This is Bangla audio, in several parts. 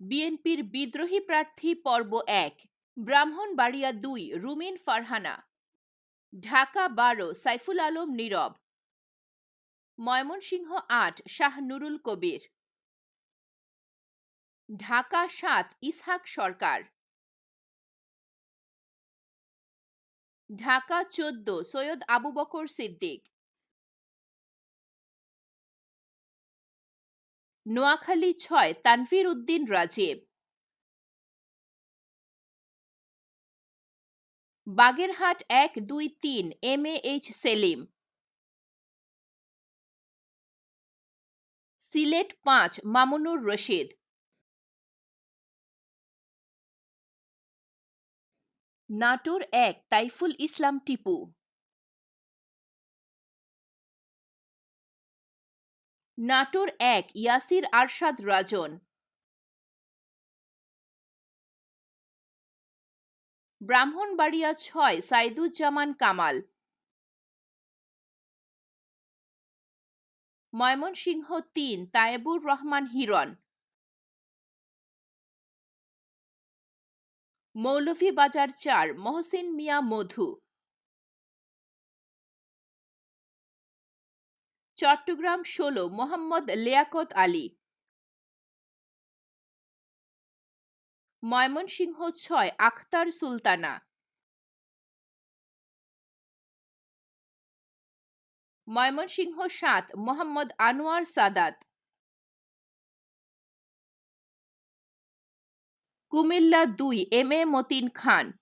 বিএনপির বিদ্রোহী প্রার্থী পর্ব এক, ব্রাহ্মণবাড়িয়া দুই, রুমিন ফারহানা। ঢাকা বারো, সাইফুল আলম নীরব। ময়মনসিংহ আট, শাহ নুরুল কবির। ঢাকা সাত, ইসহাক সরকার। ঢাকা চোদ্দ, সৈয়দ আবু বকর সিদ্দিক। নোয়াখালী ছয়, তানভীর উদ্দিন রাজীব। বাগেরহাট এক, দুই, তিন M A H Selim. Sylhet পাঁচ, মামুনুর রশিদ। নাটোর এক, তাইফুল ইসলাম টিপু। নাটোর এক, ইয়াসির আরশাদ রাজন। ব্রাহ্মণবাড়িয়া ছয়, সাইদুজ্জামান কামাল। ময়মনসিংহ তিন, তায়েবুর রহমান হিরণ। মৌলভীবাজার চার, মহসিন মিয়া মধু। চট্টগ্রাম ষোলো, মোহাম্মদ লিয়াকত আলী। ময়মনসিংহ ছয়, আখতার সুলতানা। ময়মনসিংহ সাত, মোহাম্মদ আনোয়ার সাদাত। কুমিল্লা দুই, এম এ মতিন খান।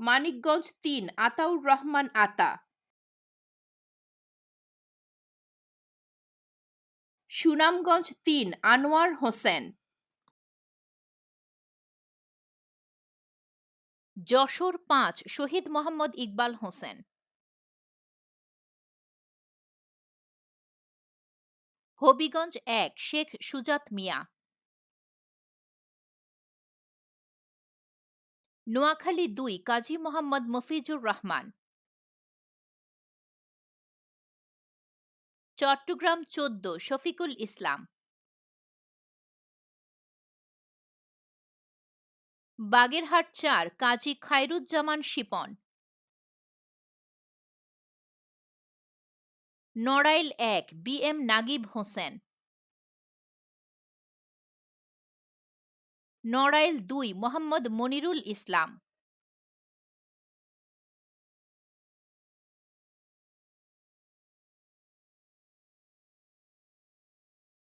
মানিকগঞ্জ তিন, আতাউর রহমান আতা। সুনামগঞ্জ তিন, আনোয়ার হোসেন। যশোর পাঁচ, শহীদ মোহাম্মদ ইকবাল হোসেন। হবিগঞ্জ এক, শেখ সুজাত মিয়া। নোয়াখালী দুই, কাজী মোহাম্মদ মফিজুর রহমান। চট্টগ্রাম চোদ্দ, শফিকুল ইসলাম। বাগেরহাট চার, কাজী খায়রুজ্জামান শিপন। নড়াইল এক, বি এম নাগিব হোসেন। নড়াইল দুই মোহাম্মদ মনিরুল ইসলাম।